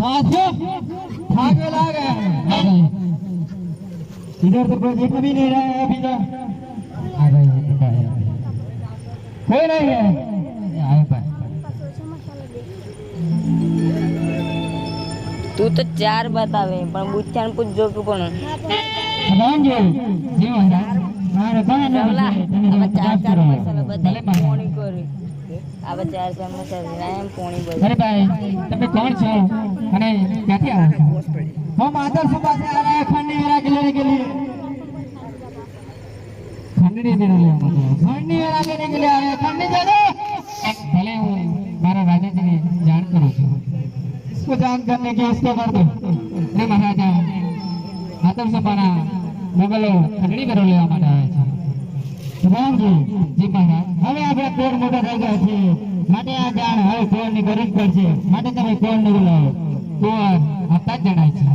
साथियों भाग में इधर तो कोई देख भी नहीं रहा है अभी तो आ गए कोई नहीं है तू तो चार बतावे पर बुच्चान पूछ जो तू कौन हनुमान जी जी महाराज તમે આમાં ચાર વાત ચાર કરો. મસાલા બધા ભલે મહારાજ. પોણી કરી આવા ચાર ચાર મસાલા એમ પોણી બધું અરે ભાઈ તમે કોણ છો અને ક્યાંથી આવો છો हम आदर सभा से आ रहे हैं खंडी मेरा के लेने के लिए खंडनी देने ले खंडी मेरा लेने के लिए आ रहे हैं खंडी दे दो भले હું મારા રાજાજીને જાણ કરું છું इसको जान करने के इसको कर दो ને મહારાજા આદર સભાના મુગલો ખંડણી કરો લેવા માટે છે જી મહારાજ. હવે આપણે કોણ મોટા થઈ ગયા છીએ? માટે આ જાણ હવે કોણની જ પડશે? માટે તમે કોણને બોલાવો? કોણ જ જણાય છે.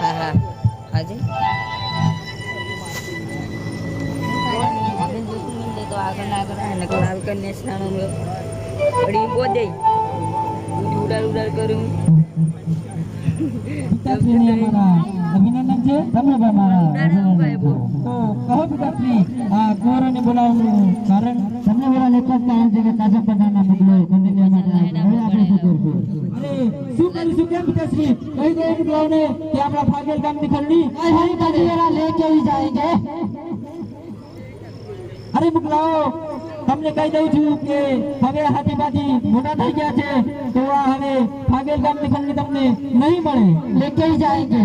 હા હા. હાજી? લાવકર નેસનાનો અડી કે કાચા પટાના મોકલો કંદિલિયા માટે હવે આપણે શું કે જાય કે અરે લાવો તમને કહી દઉં છું કે હવે હાથીમાંથી મોટા થઈ ગયા છે તો આ હવે ફાગેલ ગામની ખંડણી તમને નહીં મળે. લેકે જાયગે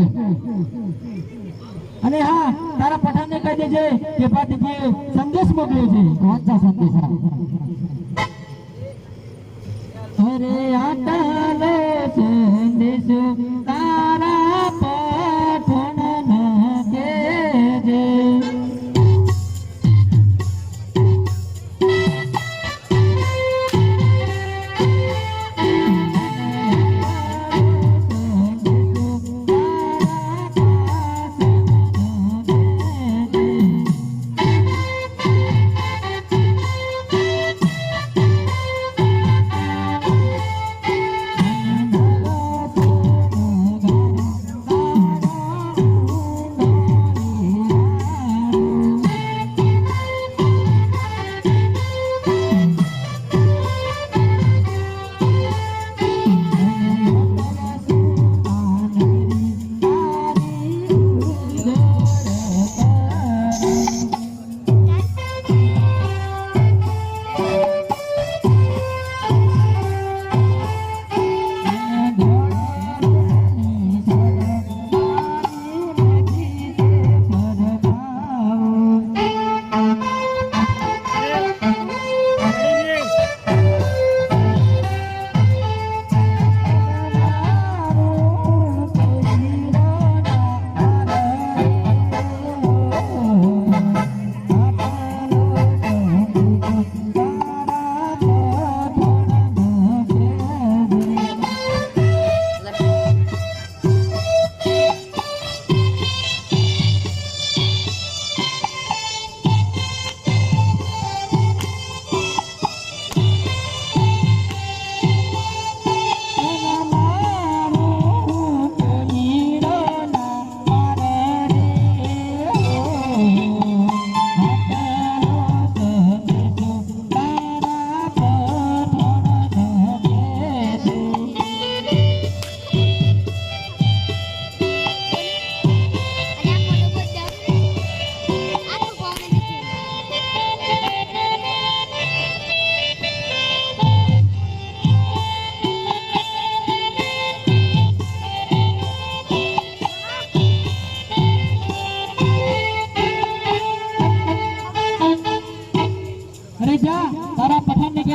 અને હા તારા પઠાણને કહી દેજે કે પાછી સંદેશ મોકલ્યો છે. વાંચા સંદેશ. અરે આટા લે સંદેશ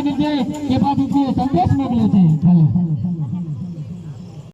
દીધે એ બાજુ સંદેશ મોકલ્યો છે.